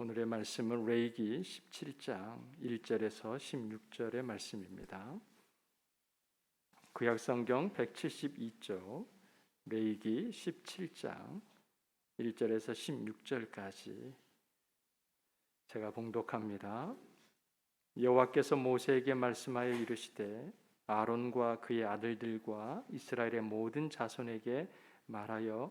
오늘의 말씀은 레이기 17장 1절에서 16절의 말씀입니다. 구약성경 172쪽 레이기 17장 1절에서 16절까지 제가 봉독합니다. 여호와께서 모세에게 말씀하여 이르시되 아론과 그의 아들들과 이스라엘의 모든 자손에게 말하여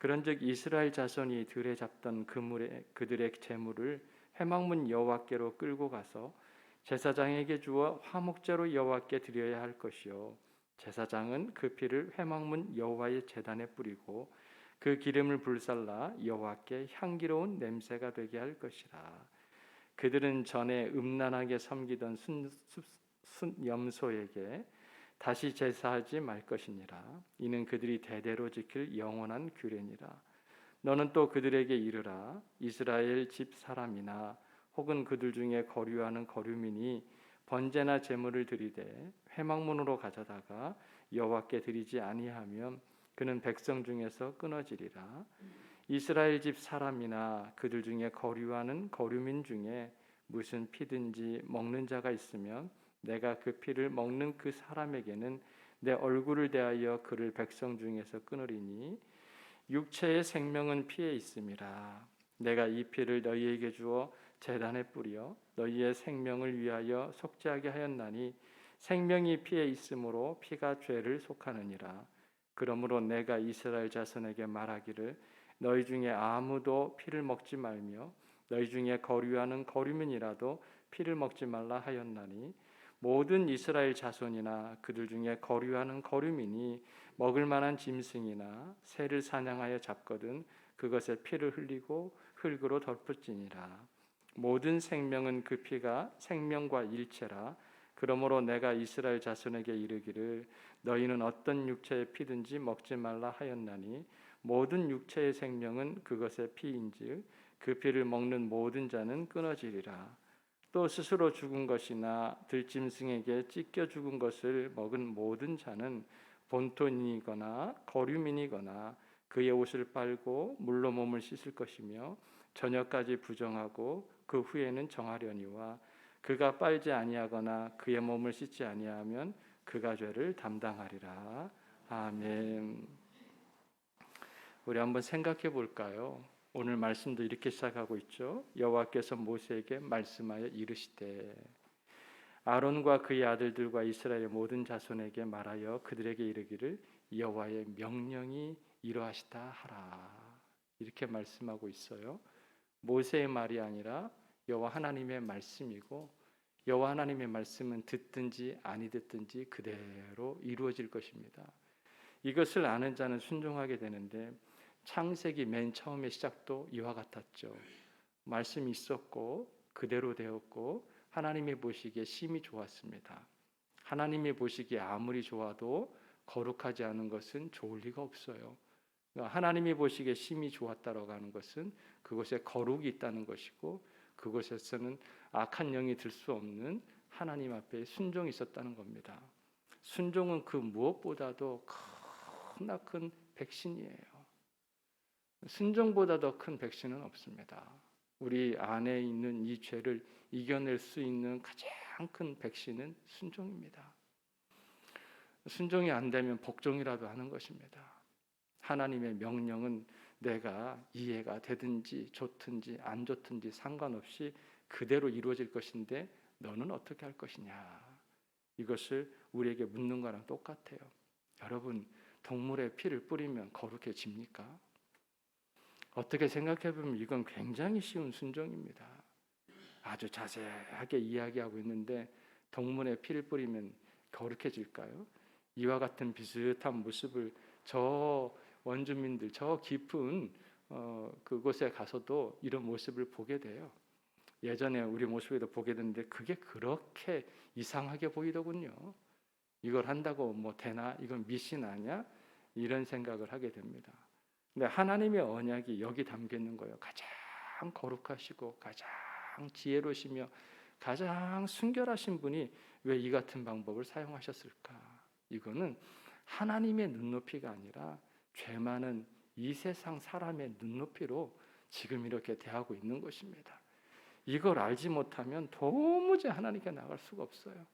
그런즉 이스라엘 자손이 들에 잡던 그물에 그들의 재물을 회막문 여호와께로 끌고 가서 제사장에게 주어 화목제로 여호와께 드려야 할 것이요. 제사장은 그 피를 회막문 여호와의 제단에 뿌리고 그 기름을 불살라 여호와께 향기로운 냄새가 되게 할 것이라. 그들은 전에 음란하게 섬기던 순, 순 염소에게 다시 제사하지 말 것이니라. 이는 그들이 대대로 지킬 영원한 규례니라. 너는 또 그들에게 이르라. 이스라엘 집 사람이나 혹은 그들 중에 거류하는 거류민이 번제나 제물을 드리되 회막문으로 가져다가 여호와께 드리지 아니하면 그는 백성 중에서 끊어지리라. 이스라엘 집 사람이나 그들 중에 거류하는 거류민 중에 무슨 피든지 먹는 자가 있으면 내가 그 피를 먹는 그 사람에게는 내 얼굴을 대하여 그를 백성 중에서 끊으리니 육체의 생명은 피에 있음이라. 내가 이 피를 너희에게 주어 재단에 뿌려 너희의 생명을 위하여 속죄하게 하였나니 생명이 피에 있으므로 피가 죄를 속하느니라. 그러므로 내가 이스라엘 자손에게 말하기를 너희 중에 아무도 피를 먹지 말며 너희 중에 거류하는 거류민이라도 피를 먹지 말라 하였나니 모든 이스라엘 자손이나 그들 중에 거류하는 거류민이 먹을 만한 짐승이나 새를 사냥하여 잡거든 그것에 피를 흘리고 흙으로 덮을지니라. 모든 생명은 그 피가 생명과 일체라. 그러므로 내가 이스라엘 자손에게 이르기를 너희는 어떤 육체의 피든지 먹지 말라 하였나니 모든 육체의 생명은 그것의 피인즉 그 피를 먹는 모든 자는 끊어지리라 또 스스로 죽은 것이나 들짐승에게 찢겨 죽은 것을 먹은 모든 자는 본토인이거나 거류민이거나 그의 옷을 빨고 물로 몸을 씻을 것이며 저녁까지 부정하고 그 후에는 정하려니와 그가 빨지 아니하거나 그의 몸을 씻지 아니하면 그가 죄를 담당하리라. 아멘. 우리 한번 생각해 볼까요? 오늘 말씀도 이렇게 시작하고 있죠. 여호와께서 모세에게 말씀하여 이르시되 아론과 그의 아들들과 이스라엘 모든 자손에게 말하여 그들에게 이르기를 여호와의 명령이 이러하시다 하라. 이렇게 말씀하고 있어요. 모세의 말이 아니라 여호와 하나님의 말씀이고 여호와 하나님의 말씀은 듣든지 아니 듣든지 그대로 이루어질 것입니다. 이것을 아는 자는 순종하게 되는데 창세기 맨 처음의 시작도 이와 같았죠. 말씀이 있었고 그대로 되었고 하나님의 보시기에 심히 좋았습니다. 하나님의 보시기에 아무리 좋아도 거룩하지 않은 것은 좋을 리가 없어요. 그러니까 하나님이 보시기에 심히 좋았다라고 하는 것은 그곳에 거룩이 있다는 것이고 그곳에서는 악한 영이 들 수 없는 하나님 앞에 순종이 있었다는 겁니다. 순종은 그 무엇보다도 크나큰 백신이에요. 순종보다 더 큰 백신은 없습니다. 우리 안에 있는 이 죄를 이겨낼 수 있는 가장 큰 백신은 순종입니다. 순종이 안 되면 복종이라도 하는 것입니다. 하나님의 명령은 내가 이해가 되든지 좋든지 안 좋든지 상관없이 그대로 이루어질 것인데 너는 어떻게 할 것이냐. 이것을 우리에게 묻는 거랑 똑같아요. 여러분, 동물의 피를 뿌리면 거룩해집니까? 어떻게 생각해 보면 이건 굉장히 쉬운 순종입니다. 아주 자세하게 이야기하고 있는데 동물의 피를 뿌리면 거룩해질까요? 이와 같은 비슷한 모습을 저 원주민들 저 깊은 어, 그곳에 가서도 이런 모습을 보게 돼요. 예전에 우리 모습에도 보게 됐는데 그게 그렇게 이상하게 보이더군요. 이걸 한다고 뭐 되나? 이건 미신 아니야? 이런 생각을 하게 됩니다. 근데 하나님의 언약이 여기 담겨 있는 거예요. 가장 거룩하시고 가장 지혜로시며 가장 순결하신 분이 왜 이 같은 방법을 사용하셨을까? 이거는 하나님의 눈높이가 아니라 죄 많은 이 세상 사람의 눈높이로 지금 이렇게 대하고 있는 것입니다. 이걸 알지 못하면 도무지 하나님께 나갈 수가 없어요.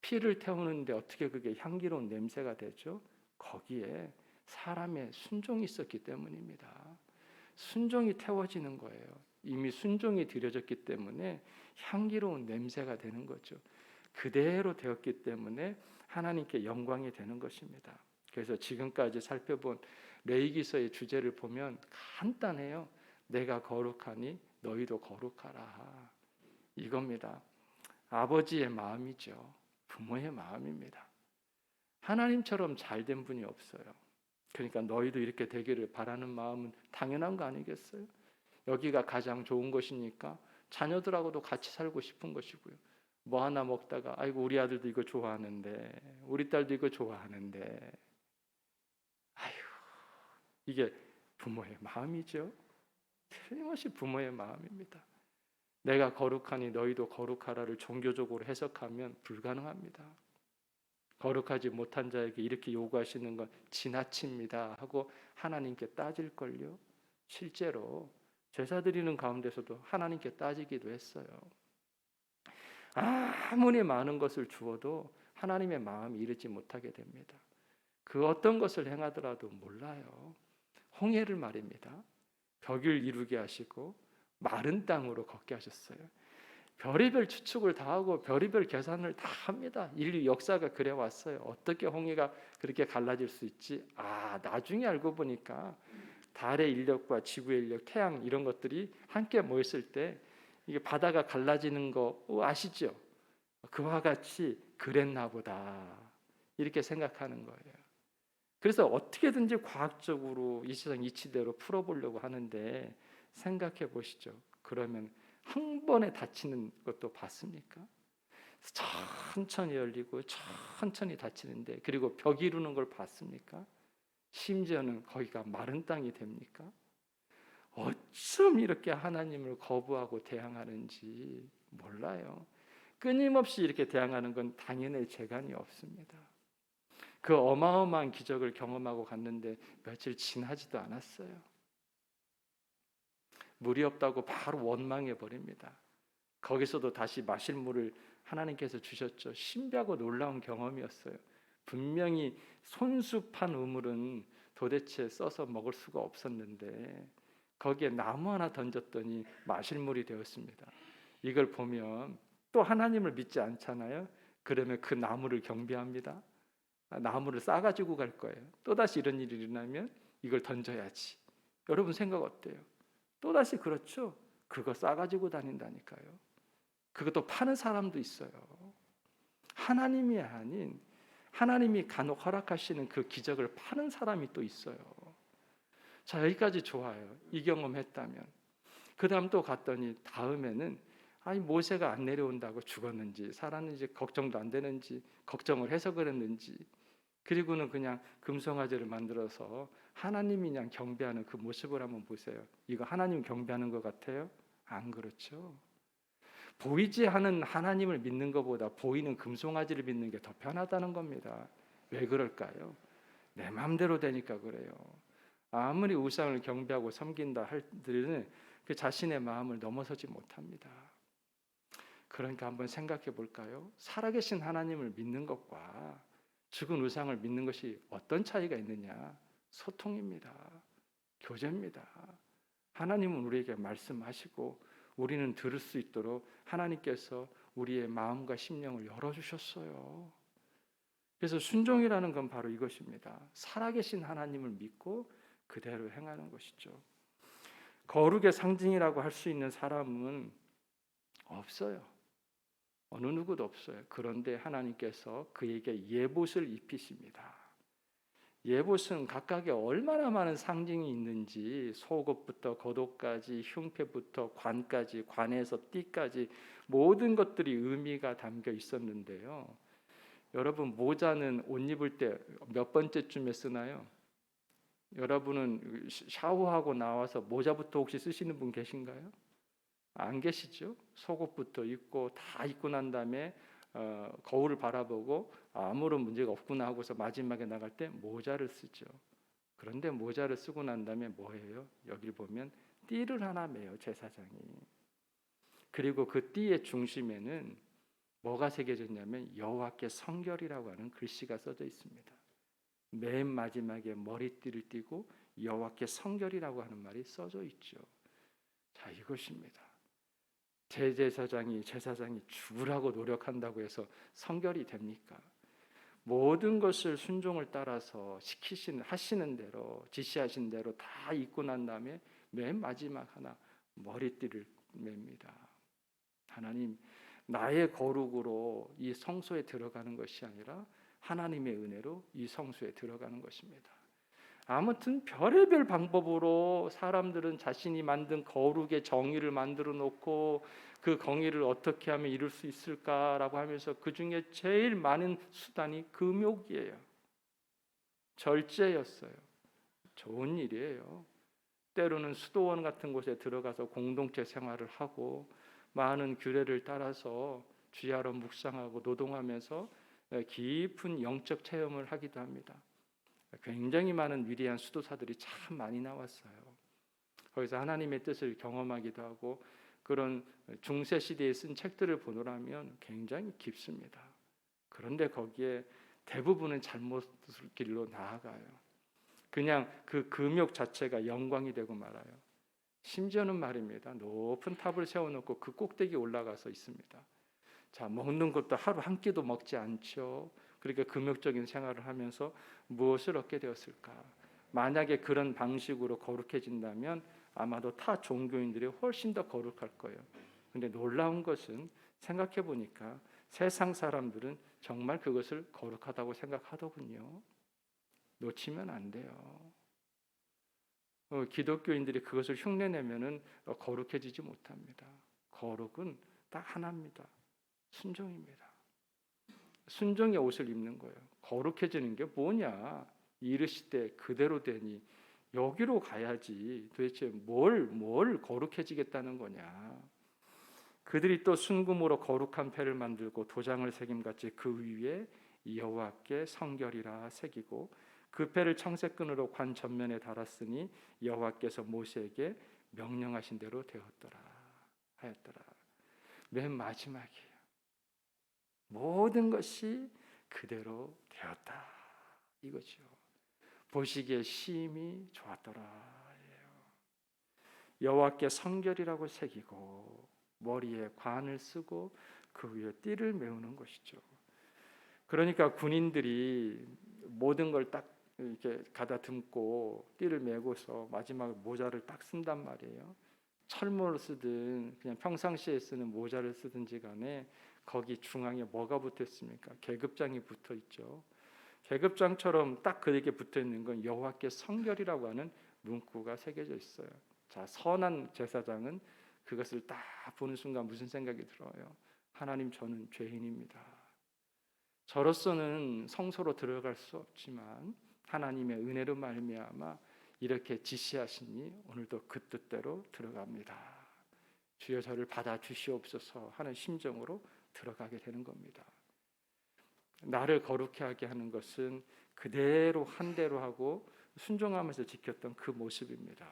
피를 태우는데 어떻게 그게 향기로운 냄새가 되죠? 거기에 사람의 순종이 있었기 때문입니다. 순종이 태워지는 거예요. 이미 순종이 들여졌기 때문에 향기로운 냄새가 되는 거죠. 그대로 되었기 때문에 하나님께 영광이 되는 것입니다. 그래서 지금까지 살펴본 레이기서의 주제를 보면 간단해요. 내가 거룩하니 너희도 거룩하라. 이겁니다. 아버지의 마음이죠. 부모의 마음입니다. 하나님처럼 잘된 분이 없어요. 그러니까 너희도 이렇게 되기를 바라는 마음은 당연한 거 아니겠어요? 여기가 가장 좋은 것이니까 자녀들하고도 같이 살고 싶은 것이고요. 뭐 하나 먹다가 아이고 우리 아들도 이거 좋아하는데 우리 딸도 이거 좋아하는데 아유 이게 부모의 마음이죠. 틀림없이 부모의 마음입니다. 내가 거룩하니 너희도 거룩하라를 종교적으로 해석하면 불가능합니다. 거룩하지 못한 자에게 이렇게 요구하시는 건 지나칩니다 하고 하나님께 따질 걸요. 실제로 제사 드리는 가운데서도 하나님께 따지기도 했어요. 아무리 많은 것을 주어도 하나님의 마음이 이르지 못하게 됩니다. 그 어떤 것을 행하더라도 몰라요. 홍해를 말입니다. 벽을 이루게 하시고 마른 땅으로 걷게 하셨어요. 별의별 추측을 다 하고 별의별 계산을 다 합니다. 인류 역사가 그래 왔어요. 어떻게 홍해가 그렇게 갈라질 수 있지? 아, 나중에 알고 보니까 달의 인력과 지구의 인력, 태양 이런 것들이 함께 모였을 때 이게 바다가 갈라지는 거 아시죠? 그와 같이 그랬나 보다. 이렇게 생각하는 거예요. 그래서 어떻게든지 과학적으로 이 세상 이치대로 풀어보려고 하는데 생각해 보시죠. 그러면 한 번에 닫히는 것도 봤습니까? 천천히 열리고 천천히 닫히는데 그리고 벽 이루는 걸 봤습니까? 심지어는 거기가 마른 땅이 됩니까? 어쩜 이렇게 하나님을 거부하고 대항하는지 몰라요. 끊임없이 이렇게 대항하는 건 당연히 재간이 없습니다. 그 어마어마한 기적을 경험하고 갔는데 며칠 지나지도 않았어요. 물이 없다고 바로 원망해 버립니다. 거기서도 다시 마실 물을 하나님께서 주셨죠. 신비하고 놀라운 경험이었어요. 분명히 손수판 우물은 도대체 써서 먹을 수가 없었는데 거기에 나무 하나 던졌더니 마실 물이 되었습니다. 이걸 보면 또 하나님을 믿지 않잖아요. 그러면 그 나무를 경배합니다. 나무를 싸가지고 갈 거예요. 또다시 이런 일이 일어나면 이걸 던져야지. 여러분 생각 어때요? 또다시 그렇죠. 그거 싸가지고 다닌다니까요. 그것도 파는 사람도 있어요. 하나님이 아닌 하나님이 간혹 허락하시는 그 기적을 파는 사람이 또 있어요. 자 여기까지 좋아요. 이 경험했다면 그 다음 또 갔더니 다음에는 아니 모세가 안 내려온다고 죽었는지 살았는지 걱정도 안 되는지 걱정을 해서 그랬는지 그리고는 그냥 금송아지를 만들어서 하나님이 그냥 경배하는 그 모습을 한번 보세요. 이거 하나님 경배하는 것 같아요? 안 그렇죠. 보이지 않는 하나님을 믿는 것보다 보이는 금송아지를 믿는 게 더 편하다는 겁니다. 왜 그럴까요? 내 마음대로 되니까 그래요. 아무리 우상을 경배하고 섬긴다 할들은 그 자신의 마음을 넘어서지 못합니다. 그러니까 한번 생각해 볼까요? 살아계신 하나님을 믿는 것과 죽은 우상을 믿는 것이 어떤 차이가 있느냐? 소통입니다. 교제입니다. 하나님은 우리에게 말씀하시고 우리는 들을 수 있도록 하나님께서 우리의 마음과 심령을 열어주셨어요. 그래서 순종이라는 건 바로 이것입니다. 살아계신 하나님을 믿고 그대로 행하는 것이죠. 거룩의 상징이라고 할 수 있는 사람은 없어요. 어느 누구도 없어요. 그런데 하나님께서 그에게 예봇을 입히십니다. 예봇은 각각의 얼마나 많은 상징이 있는지 속옷부터 겉옷까지 흉패부터 관까지 관에서 띠까지 모든 것들이 의미가 담겨 있었는데요. 여러분 모자는 옷 입을 때 몇 번째쯤에 쓰나요? 여러분은 샤워하고 나와서 모자부터 혹시 쓰시는 분 계신가요? 안 계시죠? 속옷부터 입고 다 입고 난 다음에 어, 거울을 바라보고 아무런 문제가 없구나 하고서 마지막에 나갈 때 모자를 쓰죠. 그런데 모자를 쓰고 난 다음에 뭐예요? 여기 보면 띠를 하나 매요 제사장이. 그리고 그 띠의 중심에는 뭐가 새겨졌냐면 여호와께 성결이라고 하는 글씨가 써져 있습니다. 맨 마지막에 머리띠를 띠고 여호와께 성결이라고 하는 말이 써져 있죠. 자 이것입니다. 대제사장이 제사장이 죽으라고 노력한다고 해서 성결이 됩니까? 모든 것을 순종을 따라서 시키시는 하시는 대로 지시하신 대로 다 입고 난 다음에 맨 마지막 하나 머리띠를 맵니다. 하나님 나의 거룩으로 이 성소에 들어가는 것이 아니라 하나님의 은혜로 이 성소에 들어가는 것입니다. 아무튼 별의별 방법으로 사람들은 자신이 만든 거룩의 정의를 만들어 놓고 그 정의를 어떻게 하면 이룰 수 있을까라고 하면서 그 중에 제일 많은 수단이 금욕이에요. 절제였어요. 좋은 일이에요. 때로는 수도원 같은 곳에 들어가서 공동체 생활을 하고 많은 규례를 따라서 주야로 묵상하고 노동하면서 깊은 영적 체험을 하기도 합니다. 굉장히 많은 위대한 수도사들이 참 많이 나왔어요. 거기서 하나님의 뜻을 경험하기도 하고 그런 중세 시대에 쓴 책들을 보노라면 굉장히 깊습니다. 그런데 거기에 대부분은 잘못 길로 나아가요. 그냥 그 금욕 자체가 영광이 되고 말아요. 심지어는 말입니다. 높은 탑을 세워놓고 그 꼭대기 올라가서 있습니다. 자 먹는 것도 하루 한 끼도 먹지 않죠. 그러니까 금욕적인 생활을 하면서 무엇을 얻게 되었을까? 만약에 그런 방식으로 거룩해진다면 아마도 타 종교인들이 훨씬 더 거룩할 거예요. 근데 놀라운 것은 생각해 보니까 세상 사람들은 정말 그것을 거룩하다고 생각하더군요. 놓치면 안 돼요. 어, 기독교인들이 그것을 흉내내면은 어, 거룩해지지 못합니다. 거룩은 딱 하나입니다. 순종입니다. 순종의 옷을 입는 거예요. 거룩해지는 게 뭐냐? 이르실 때 그대로 되니 여기로 가야지. 도대체 뭘 뭘 거룩해지겠다는 거냐? 그들이 또 순금으로 거룩한 패를 만들고 도장을 새김같이 그 위에 여호와께 성결이라 새기고 그 패를 청색끈으로 관 전면에 달았으니 여호와께서 모세에게 명령하신 대로 되었더라 하였더라. 맨 마지막에 모든 것이 그대로 되었다. 이거죠. 보시기에 심히 좋았더라. 여호와께 성결이라고 새기고 머리에 관을 쓰고 그 위에 띠를 메우는 것이죠. 그러니까 군인들이 모든 걸 딱 이렇게 가다듬고 띠를 메고서 마지막 모자를 딱 쓴단 말이에요. 철모를 쓰든 그냥 평상시에 쓰는 모자를 쓰든지 간에 거기 중앙에 뭐가 붙어 있습니까? 계급장이 붙어 있죠. 계급장처럼 딱 그에게 붙어 있는 건 여호와께 성결이라고 하는 문구가 새겨져 있어요. 자, 선한 제사장은 그것을 딱 보는 순간 무슨 생각이 들어요? 하나님 저는 죄인입니다. 저로서는 성소로 들어갈 수 없지만 하나님의 은혜로 말미암아 이렇게 지시하시니 오늘도 그 뜻대로 들어갑니다. 주여 저를 받아 주시옵소서 하는 심정으로 들어가게 되는 겁니다. 나를 거룩해 하게 하는 것은 그대로 한 대로 하고 순종하면서 지켰던 그 모습입니다.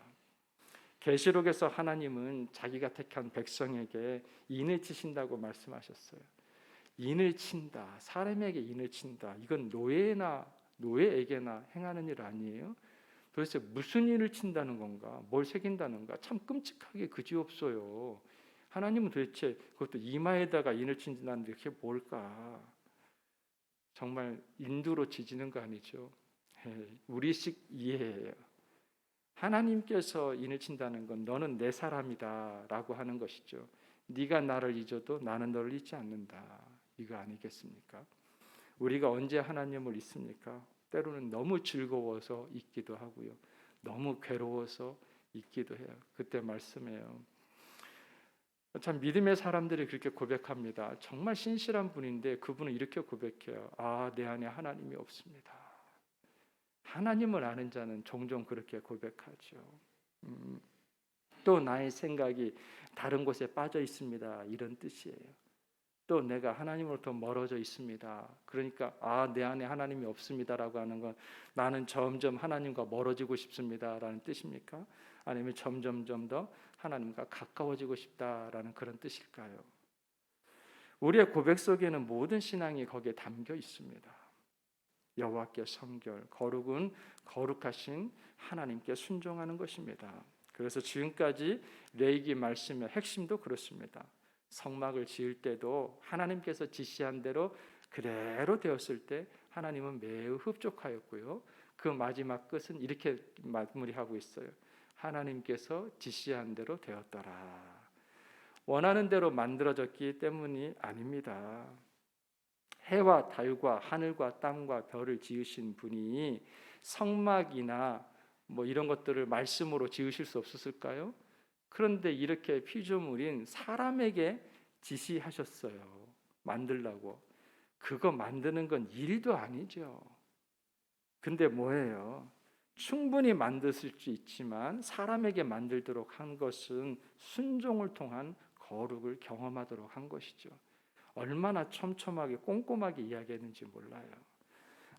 계시록에서 하나님은 자기가 택한 백성에게 인을 치신다고 말씀하셨어요. 인을 친다. 사람에게 인을 친다. 이건 노예나 노예에게나 행하는 일 아니에요? 도대체 무슨 일을 친다는 건가? 뭘 새긴다는가? 참 끔찍하게 그지없어요. 하나님은 도대체 그것도 이마에다가 인을 친다는데 그게 뭘까? 정말 인두로 지지는 거 아니죠? 우리식 이해예요. 하나님께서 인을 친다는 건 너는 내 사람이다라고 하는 것이죠. 네가 나를 잊어도 나는 너를 잊지 않는다. 이거 아니겠습니까? 우리가 언제 하나님을 잊습니까? 때로는 너무 즐거워서 있기도 하고요. 너무 괴로워서 있기도 해요. 그때 말씀해요. 참 믿음의 사람들이 그렇게 고백합니다. 정말 신실한 분인데 그분은 이렇게 고백해요. 아, 내 안에 하나님이 없습니다. 하나님을 아는 자는 종종 그렇게 고백하죠. 음, 또 나의 생각이 다른 곳에 빠져 있습니다. 이런 뜻이에요. 또 내가 하나님으로부터 멀어져 있습니다. 그러니까 아, 내 안에 하나님이 없습니다라고 하는 건 나는 점점 하나님과 멀어지고 싶습니다라는 뜻입니까? 아니면 점점점 더 하나님과 가까워지고 싶다라는 그런 뜻일까요? 우리의 고백 속에는 모든 신앙이 거기에 담겨 있습니다. 여호와께 성결, 거룩은 거룩하신 하나님께 순종하는 것입니다. 그래서 지금까지 레이기 말씀의 핵심도 그렇습니다. 성막을 지을 때도 하나님께서 지시한 대로 그대로 되었을 때 하나님은 매우 흡족하였고요. 그 마지막 끝은 이렇게 마무리하고 있어요. 하나님께서 지시한 대로 되었더라. 원하는 대로 만들어졌기 때문이 아닙니다. 해와 달과 하늘과 땅과 별을 지으신 분이 성막이나 뭐 이런 것들을 말씀으로 지으실 수 없었을까요? 그런데 이렇게 피조물인 사람에게 지시하셨어요. 만들라고. 그거 만드는 건 일도 아니죠. 근데 뭐예요? 충분히 만드실 수 있지만 사람에게 만들도록 한 것은 순종을 통한 거룩을 경험하도록 한 것이죠. 얼마나 촘촘하게 꼼꼼하게 이야기했는지 몰라요.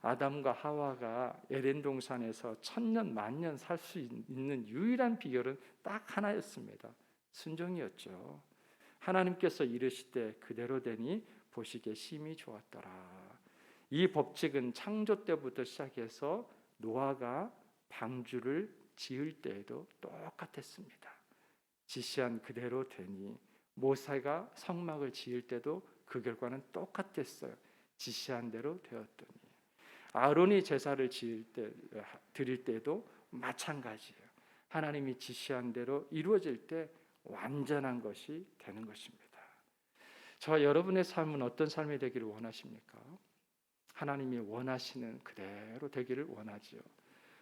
아담과 하와가 에덴 동산에서 천년 만년 살 수 있는 유일한 비결은 딱 하나였습니다. 순종이었죠. 하나님께서 이르시되 그대로 되니 보시기에 심히 좋았더라. 이 법칙은 창조 때부터 시작해서 노아가 방주를 지을 때에도 똑같았습니다. 지시한 그대로 되니 모세가 성막을 지을 때도 그 결과는 똑같았어요. 지시한 대로 되었더니 아론이 제사를 지을 때 드릴 때도 마찬가지예요. 하나님이 지시한 대로 이루어질 때 완전한 것이 되는 것입니다. 저 여러분의 삶은 어떤 삶이 되기를 원하십니까? 하나님이 원하시는 그대로 되기를 원하지요.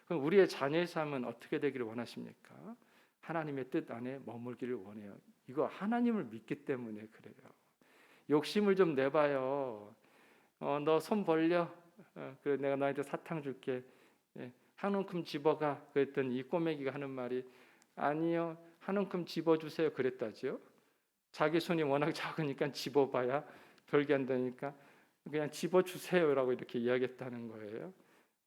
그럼 우리의 자녀의 삶은 어떻게 되기를 원하십니까? 하나님의 뜻 안에 머물기를 원해요. 이거 하나님을 믿기 때문에 그래요. 욕심을 좀 내봐요. 어, 너 손 벌려. 어, 그래 내가 너한테 사탕 줄게. 예, 한 움큼 집어가. 그랬더니 이 꼬맹이가 하는 말이 아니요. 한 움큼 집어주세요. 그랬다지요. 자기 손이 워낙 작으니까 집어봐야 별게 안 되니까 그냥 집어주세요라고 이렇게 이야기했다는 거예요.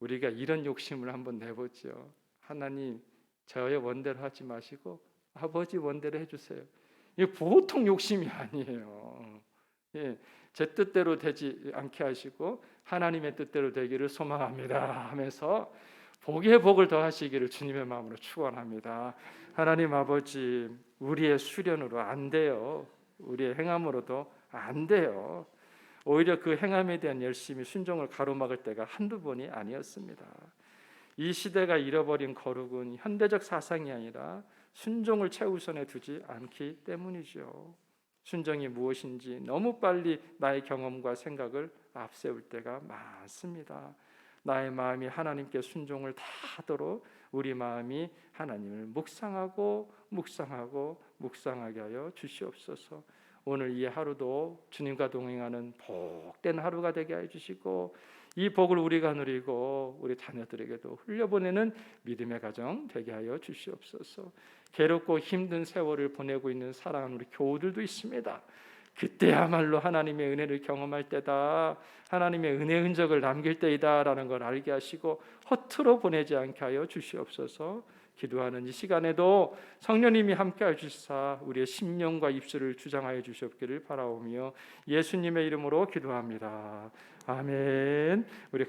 우리가 이런 욕심을 한번 내보죠. 하나님 저의 원대로 하지 마시고 아버지 원대로 해주세요. 이게 보통 욕심이 아니에요. 예, 제 뜻대로 되지 않게 하시고 하나님의 뜻대로 되기를 소망합니다 하면서 복의 복을 더하시기를 주님의 마음으로 축원합니다. 하나님 아버지 우리의 수련으로 안 돼요. 우리의 행함으로도 안 돼요. 오히려 그 행함에 대한 열심히 순종을 가로막을 때가 한두 번이 아니었습니다. 이 시대가 잃어버린 거룩은 현대적 사상이 아니라 순종을 최우선에 두지 않기 때문이죠. 순종이 무엇인지 너무 빨리 나의 경험과 생각을 앞세울 때가 많습니다. 나의 마음이 하나님께 순종을 다 하도록 우리 마음이 하나님을 묵상하고 묵상하고 묵상하게 하여 주시옵소서. 오늘 이 하루도 주님과 동행하는 복된 하루가 되게 해 주시고 이 복을 우리가 누리고 우리 자녀들에게도 흘려보내는 믿음의 가정 되게 하여 주시옵소서. 괴롭고 힘든 세월을 보내고 있는 사랑하는 우리 교우들도 있습니다. 그때야말로 하나님의 은혜를 경험할 때다. 하나님의 은혜 흔적을 남길 때이다라는 걸 알게 하시고 허투루 보내지 않게 하여 주시옵소서. 기도하는 이 시간에도 성령님이 함께해 주시사 우리의 심령과 입술을 주장하여 주시옵기를 바라오며 예수님의 이름으로 기도합니다. 아멘. 우리